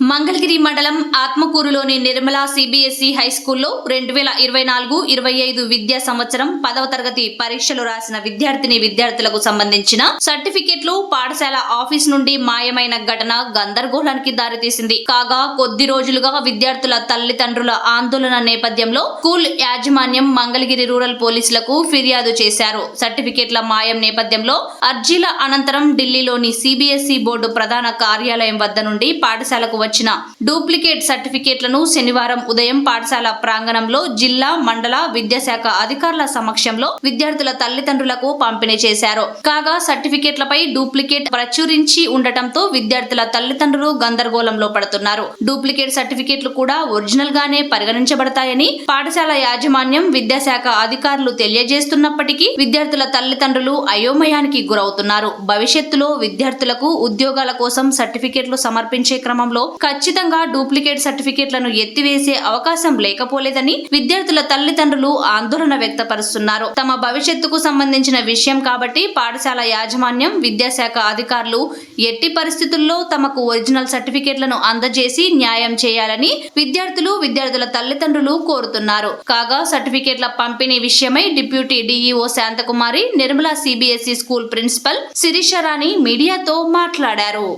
మంగళగిరి మండలం ఆత్మకూరులోని Nirmala CBSE high స్కూల్లో రెండు వేల ఇరవై నాలుగు ఇరవై ఐదు విద్యా సంవత్సరం పదవ తరగతి పరీక్షలు రాసిన విద్యార్థిని విద్యార్థులకు సంబంధించిన సర్టిఫికెట్లు పాఠశాల ఆఫీస్ నుండి మాయమైన ఘటన గందరగోళానికి దారితీసింది. కాగా కొద్ది రోజులుగా విద్యార్థుల తల్లిదండ్రుల ఆందోళన నేపథ్యంలో స్కూల్ యాజమాన్యం మంగళగిరి రూరల్ పోలీసులకు ఫిర్యాదు చేశారు. సర్టిఫికెట్ల మాయం నేపథ్యంలో అర్జీల అనంతరం ఢిల్లీలోని సిబిఎస్ఈ బోర్డు ప్రధాన కార్యాలయం వద్ద నుండి పాఠశాలకు వచ్చిన డూప్లికేట్ సర్టిఫికేట్లను శనివారం ఉదయం పాఠశాల ప్రాంగణంలో జిల్లా మండల విద్యాశాఖ అధికారుల సమక్షంలో విద్యార్థుల తల్లిదండ్రులకు పంపిణీ చేశారు. కాగా సర్టిఫికేట్లపై డూప్లికేట్ ప్రచురించి ఉండటంతో విద్యార్థుల తల్లిదండ్రులు గందరగోళంలో పడుతున్నారు. డూప్లికేట్ సర్టిఫికేట్లు కూడా ఒరిజినల్ గానే పరిగణించబడతాయని పాఠశాల యాజమాన్యం విద్యాశాఖ అధికారులు తెలియజేస్తున్నప్పటికీ విద్యార్థుల తల్లిదండ్రులు అయోమయానికి గురవుతున్నారు. భవిష్యత్తులో విద్యార్థులకు ఉద్యోగాల కోసం సర్టిఫికేట్లు సమర్పించే క్రమంలో ఖచ్చితంగా డూప్లికేట్ సర్టిఫికేట్లను ఎత్తివేసే అవకాశం లేకపోలేదని విద్యార్థుల తల్లిదండ్రులు ఆందోళన వ్యక్తపరుస్తున్నారు. తమ భవిష్యత్తుకు సంబంధించిన విషయం కాబట్టి పాఠశాల యాజమాన్యం విద్యాశాఖ అధికారులు ఎట్టి పరిస్థితుల్లో తమకు ఒరిజినల్ సర్టిఫికేట్లను అందజేసి న్యాయం చేయాలని విద్యార్థులు విద్యార్థుల తల్లిదండ్రులు కోరుతున్నారు. కాగా సర్టిఫికేట్ల పంపిణీ విషయమై deputy DEO Shantakumari Nirmala CBSE school principal Shirisharani మీడియాతో మాట్లాడారు.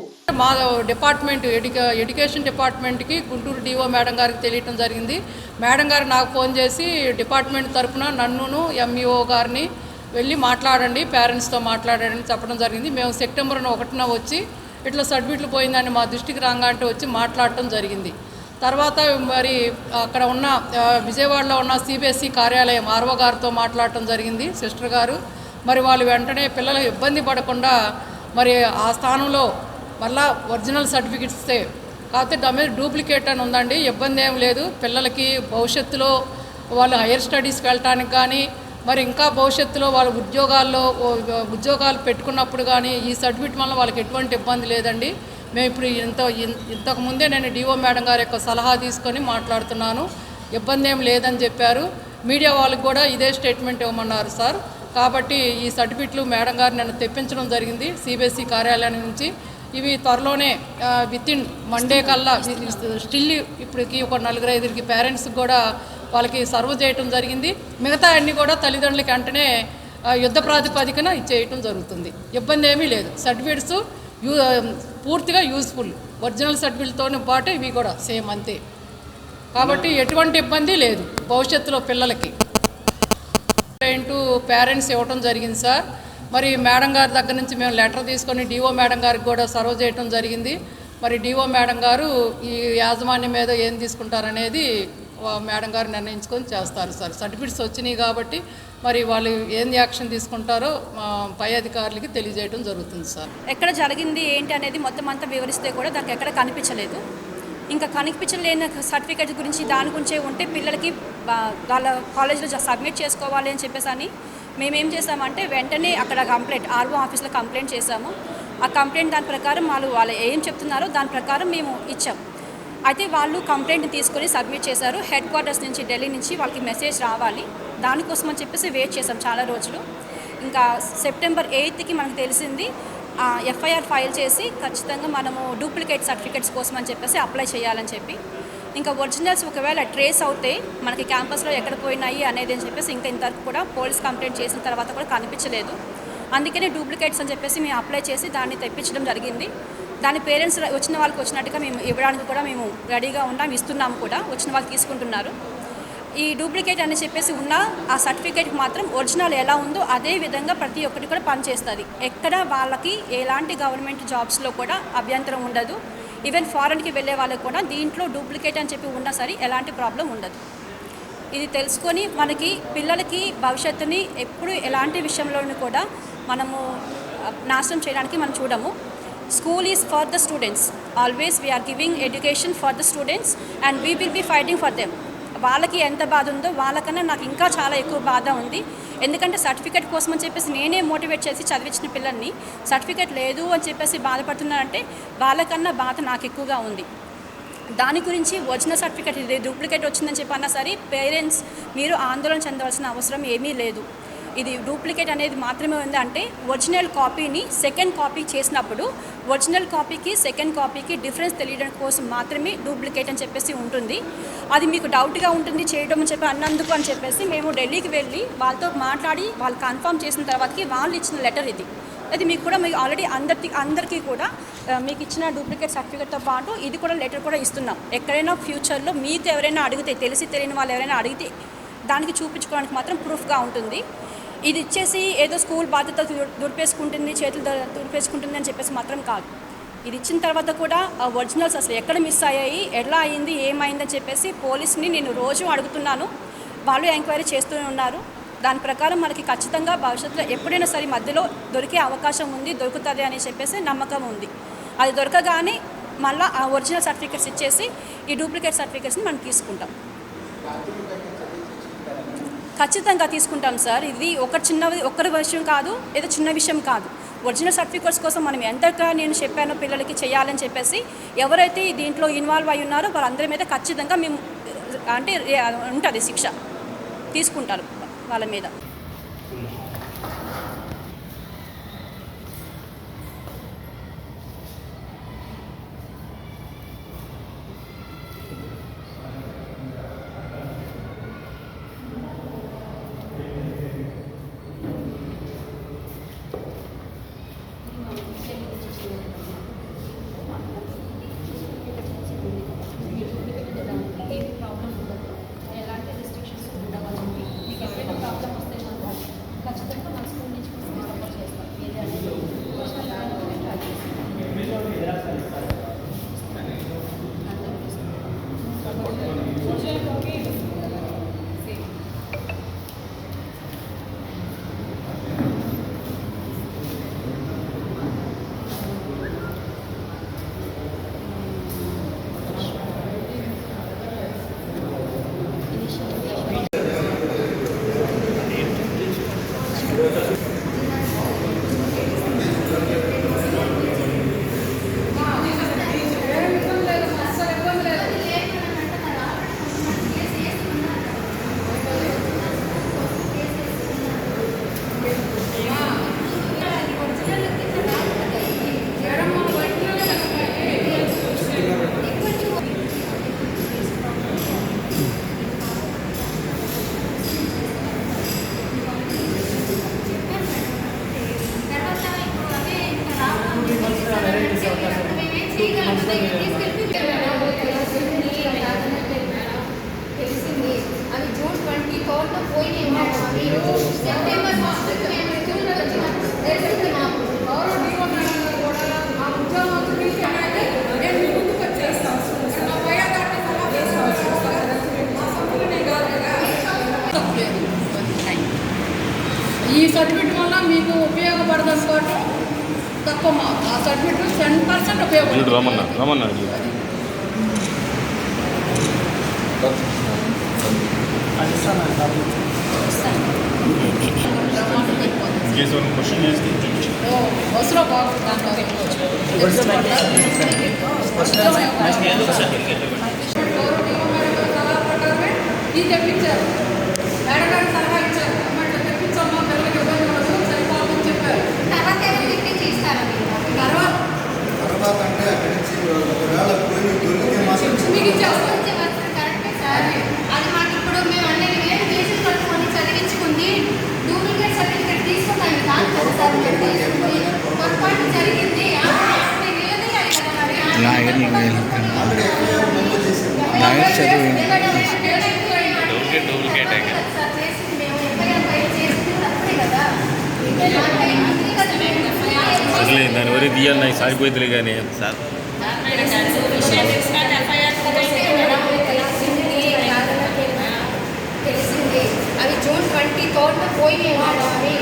మా డిపార్ట్మెంట్ ఎడ్యుకే ఎడ్యుకేషన్ డిపార్ట్మెంట్కి గుంటూరు డిఓ మేడం గారికి తెలియటం జరిగింది. మేడం గారు నాకు ఫోన్ చేసి డిపార్ట్మెంట్ తరఫున నన్నును ఎంఈఓ గారిని వెళ్ళి మాట్లాడండి పేరెంట్స్తో మాట్లాడండి చెప్పడం జరిగింది. మేము సెప్టెంబర్ ఒకటిన వచ్చి ఇట్లా సర్టిఫికెట్లు పోయిందని మా దృష్టికి రాగా అంటే వచ్చి మాట్లాడటం జరిగింది. తర్వాత మరి అక్కడ ఉన్న విజయవాడలో ఉన్న సిబిఎస్ఈ కార్యాలయం ఆర్ఓ గారితో మాట్లాడటం జరిగింది సిస్టర్ గారు. మరి వాళ్ళు వెంటనే పిల్లలు ఇబ్బంది పడకుండా మరి ఆ స్థానంలో మళ్ళా ఒరిజినల్ సర్టిఫికెట్స్ ఇస్తే. కాకపోతే దాని మీద డూప్లికేట్ అని ఉందండి ఇబ్బంది ఏం లేదు. పిల్లలకి భవిష్యత్తులో వాళ్ళు హైయర్ స్టడీస్కి వెళ్ళటానికి కానీ మరి ఇంకా భవిష్యత్తులో వాళ్ళ ఉద్యోగాల్లో ఉద్యోగాలు పెట్టుకున్నప్పుడు కానీ ఈ సర్టిఫికెట్ వల్ల వాళ్ళకి ఎటువంటి ఇబ్బంది లేదండి. మేము ఇప్పుడు ఇంత ఇంతకు ముందే నేను డిఓ మేడం గారి యొక్క సలహా తీసుకొని మాట్లాడుతున్నాను. ఇబ్బంది ఏం లేదని చెప్పారు. మీడియా వాళ్ళకి కూడా ఇదే స్టేట్మెంట్ ఇవ్వమన్నారు సార్. కాబట్టి ఈ సర్టిఫికెట్లు మేడం గారు నన్ను తెప్పించడం జరిగింది సిబిఎస్ఈ కార్యాలయం నుంచి. ఇవి త్వరలోనే విత్ ఇన్ మండే కల్లా స్టిల్ ఇప్పటికి ఒక నలుగురు ఐదుగురికి పేరెంట్స్కి కూడా వాళ్ళకి సర్వ్ చేయటం జరిగింది. మిగతా అన్ని కూడా తల్లిదండ్రులకి వెంటనే యుద్ధ ప్రాతిపదికన ఇచ్చేయటం జరుగుతుంది. ఇబ్బంది ఏమీ లేదు. సర్టిఫికేట్స్ యూ పూర్తిగా యూస్ఫుల్ ఒరిజినల్ సర్టిఫికేట్తో పాటు ఇవి కూడా సేమ్ అంతే. కాబట్టి ఎటువంటి ఇబ్బంది లేదు. భవిష్యత్తులో పిల్లలకి. ఇంటూ పేరెంట్స్ ఇవ్వటం జరిగింది సార్. మరి మేడం గారి దగ్గర నుంచి మేము లెటర్ తీసుకొని డిఓ మేడం గారికి కూడా సర్వ్ చేయటం జరిగింది. మరి డిఓ మేడం గారు ఈ యాజమాన్యం మీద ఏం తీసుకుంటారనేది మేడం గారు నిర్ణయించుకొని చేస్తారు సార్. సర్టిఫికెట్స్ వచ్చినాయి కాబట్టి మరి వాళ్ళు ఏం యాక్షన్ తీసుకుంటారో పై అధికారులకి తెలియజేయడం జరుగుతుంది సార్. ఎక్కడ జరిగింది ఏంటి అనేది మొత్తం అంతా వివరిస్తే కూడా దానికి ఎక్కడ కనిపించలేదు. ఇంకా కనిపించలేని సర్టిఫికేట్ గురించి దాని గురించే ఉంటే పిల్లలకి వాళ్ళ కాలేజ్లో సబ్మిట్ చేసుకోవాలి అని చెప్పేసి అని మేమేం చేసామంటే వెంటనే అక్కడ కంప్లైంట్ ఆర్ఓ ఆఫీస్లో కంప్లైంట్ చేసాము ఆ కంప్లైంట్ దాని ప్రకారం వాళ్ళు వాళ్ళు ఏం చెప్తున్నారో దాని ప్రకారం మేము ఇచ్చాం. అయితే వాళ్ళు కంప్లైంట్ తీసుకొని సబ్మిట్ చేశారు. హెడ్ క్వార్టర్స్ నుంచి ఢిల్లీ నుంచి వాళ్ళకి మెసేజ్ రావాలి. దానికోసం అని చెప్పేసి వెయిట్ చేసాం చాలా రోజులు. ఇంకా సెప్టెంబర్ ఎయిత్కి మనకు తెలిసింది ఎఫ్ఐఆర్ ఫైల్ చేసి ఖచ్చితంగా మనము డూప్లికేట్ సర్టిఫికేట్స్ కోసం అని చెప్పేసి అప్లై చేయాలని చెప్పి. ఇంకా ఒరిజినల్స్ ఒకవేళ ట్రేస్ అవుతే మనకి క్యాంపస్లో ఎక్కడ పోయినాయి అనేది అని చెప్పేసి ఇంకా ఇంతవరకు కూడా పోలీస్ కంప్లైంట్ చేసిన తర్వాత కూడా కనిపించలేదు. అందుకనే డూప్లికేట్స్ అని చెప్పేసి మేము అప్లై చేసి దాన్ని తెప్పించడం జరిగింది. దాని పేరెంట్స్ వచ్చిన వాళ్ళకి వచ్చినట్టుగా మేము ఇవ్వడానికి కూడా మేము రెడీగా ఉన్నాం ఇస్తున్నాము కూడా వచ్చిన వాళ్ళు తీసుకుంటున్నారు. ఈ డూప్లికేట్ అని చెప్పేసి ఉన్న ఆ సర్టిఫికేట్ మాత్రం ఒరిజినల్ ఎలా ఉందో అదే విధంగా ప్రతి ఒక్కటి కూడా పనిచేస్తుంది. ఎక్కడ వాళ్ళకి ఎలాంటి గవర్నమెంట్ జాబ్స్లో కూడా అభ్యంతరం ఉండదు. ఈవెన్ ఫారెన్కి వెళ్ళే వాళ్ళకి కూడా దీంట్లో డూప్లికేట్ అని చెప్పి ఉన్నా సరే ఎలాంటి ప్రాబ్లం ఉండదు. ఇది తెలుసుకొని మనకి పిల్లలకి భవిష్యత్తుని ఎప్పుడు ఎలాంటి విషయంలోనూ కూడా మనము నాశనం చేయడానికి మనం చూడము. School is for the students always we are giving education for the students and we will be fighting for them వాళ్ళకి ఎంత బాధ ఉందో వాళ్ళకన్నా నాకు ఇంకా చాలా ఎక్కువ బాధ ఉంది. ఎందుకంటే సర్టిఫికేట్ కోసం అని చెప్పేసి నేనే మోటివేట్ చేసి చదివించిన పిల్లల్ని సర్టిఫికేట్ లేదు అని చెప్పేసి బాధపడుతున్నారంటే వాళ్ళకన్నా బాధ నాకు ఎక్కువగా ఉంది. దాని గురించి ఒరిజినల్ సర్టిఫికేట్ ఇది డూప్లికేట్ వచ్చిందని చెప్పి అన్నా సరే పేరెంట్స్ మీరు ఆందోళన చెందవలసిన అవసరం ఏమీ లేదు. ఇది డూప్లికేట్ అనేది మాత్రమే ఉంది అంటే ఒరిజినల్ కాపీని సెకండ్ కాపీ చేసినప్పుడు ఒరిజినల్ కాపీకి సెకండ్ కాపీకి డిఫరెన్స్ తెలియడం కోసం మాత్రమే డూప్లికేట్ అని చెప్పేసి ఉంటుంది. అది మీకు డౌట్గా ఉంటుంది చేయడం అని చెప్పి అన్నందుకు అని చెప్పేసి మేము ఢిల్లీకి వెళ్ళి వాళ్ళతో మాట్లాడి వాళ్ళు కన్ఫర్మ్ చేసిన తర్వాతకి వాళ్ళు ఇచ్చిన లెటర్ ఇది. అది మీకు కూడా మీకు ఆల్రెడీ అందరికి అందరికీ కూడా మీకు ఇచ్చిన డూప్లికేట్ సర్టిఫికేట్తో పాటు ఇది కూడా లెటర్ కూడా ఇస్తున్నాం. ఎక్కడైనా ఫ్యూచర్లో మీకు ఎవరైనా అడిగితే తెలిసి తెలియని వాళ్ళు ఎవరైనా అడిగితే దానికి చూపించుకోవడానికి మాత్రం ప్రూఫ్గా ఉంటుంది. ఇది ఇచ్చేసి ఏదో స్కూల్ బాధ్యత దుర్పేసుకుంటుంది చేతులు దుర్పేసుకుంటుంది అని చెప్పేసి మాత్రం కాదు. ఇది ఇచ్చిన తర్వాత కూడా ఆ ఒరిజినల్స్ అసలు ఎక్కడ మిస్ అయ్యాయి ఎలా అయింది ఏమైందని చెప్పేసి పోలీస్ని నేను రోజు అడుగుతున్నాను. వాళ్ళు ఎంక్వైరీ చేస్తూనే ఉన్నారు. దాని ప్రకారం మనకి ఖచ్చితంగా భవిష్యత్తులో ఎప్పుడైనా సరే మధ్యలో దొరికే అవకాశం ఉంది దొరుకుతుంది అని చెప్పేసి నమ్మకం ఉంది. అది దొరకగానే మళ్ళీ ఆ ఒరిజినల్ సర్టిఫికేట్స్ ఇచ్చేసి ఈ డూప్లికేట్ సర్టిఫికేట్స్ని మనం తీసుకుంటాం. ఖచ్చితంగా తీసుకుంటాం సార్. ఇది ఒక చిన్న ఒక్కరి విషయం కాదు ఏదో చిన్న విషయం కాదు. ఒరిజినల్ సర్టిఫికేట్స్ కోసం మనం ఎంతగా నేను చెప్పానో పిల్లలకి చేయాలని చెప్పేసి ఎవరైతే దీంట్లో ఇన్వాల్వ్ అయి ఉన్నారో వాళ్ళందరి మీద ఖచ్చితంగా మేము అంటే ఉంటుంది శిక్ష తీసుకుంటారు వాళ్ళ మీద. తెలిసింది అవి జూన్ ట్వంటీ థర్డ్ పోయినాయి అవి సెప్టెంబర్ ఫస్ట్ మేము స్కూల్ వచ్చినప్పుడు తెలిసింది మాకు. ఈ సర్టిఫికెట్ వల్ల మీకు ఉపయోగపడదు అనుకోవటం తక్కువ certificate ten percent Ramana Ramana ఇంకేసి వాళ్ళని క్వశ్చన్ చేస్తే ఓ, బస్సులో బాగుంది ఇది తెప్పించారు మేడం గారు సలహా ఇచ్చారు అమ్మాయి తెప్పించమ్మా పిల్లలకి ఇబ్బంది ఉండదు సరిపోతుందని చెప్పారు తర్వాత ఎవరు తెప్పించి ఇస్తారా మీరు తర్వాత తర్వాత అంటే అక్కడి నుంచి ఒకవేళ పోయి దొరికితే మాత్రం మీకు ఇచ్చేస్తారు వచ్చే వస్తుంది కరెక్టే సార్ అది మాకు ఇప్పుడు మేము అన్ని వేలు కేసులు కట్టుకొని చదివించుకుంది డూప్లికేట్ సర్టిఫికేట్ తీసుకున్నాను కాదు కదా సార్ మేము తీసుకుంది పొరపాటు జరిగింది ఆ, మేము నిలదీయాలి కదా మరి. ఆ, నాయకుడు నీకు పట్టుకొని నాయకుడు చదివి డూప్లికేట్ డూప్లికేట్ అయ్యి సార్ చేసింది మేము ఎఫ్ఐఆర్ ఫైల్ చేసింది తప్పే కదా మాకు అయింది కదా మేము ఎఫ్ఐఆర్ అసలే దాని వరకు తీయాలి సాగిపోతుంది కానీ సార్ తెలిసింది అవి జూన్ ట్వంటీ థర్డ్ పోయినాయి మేడం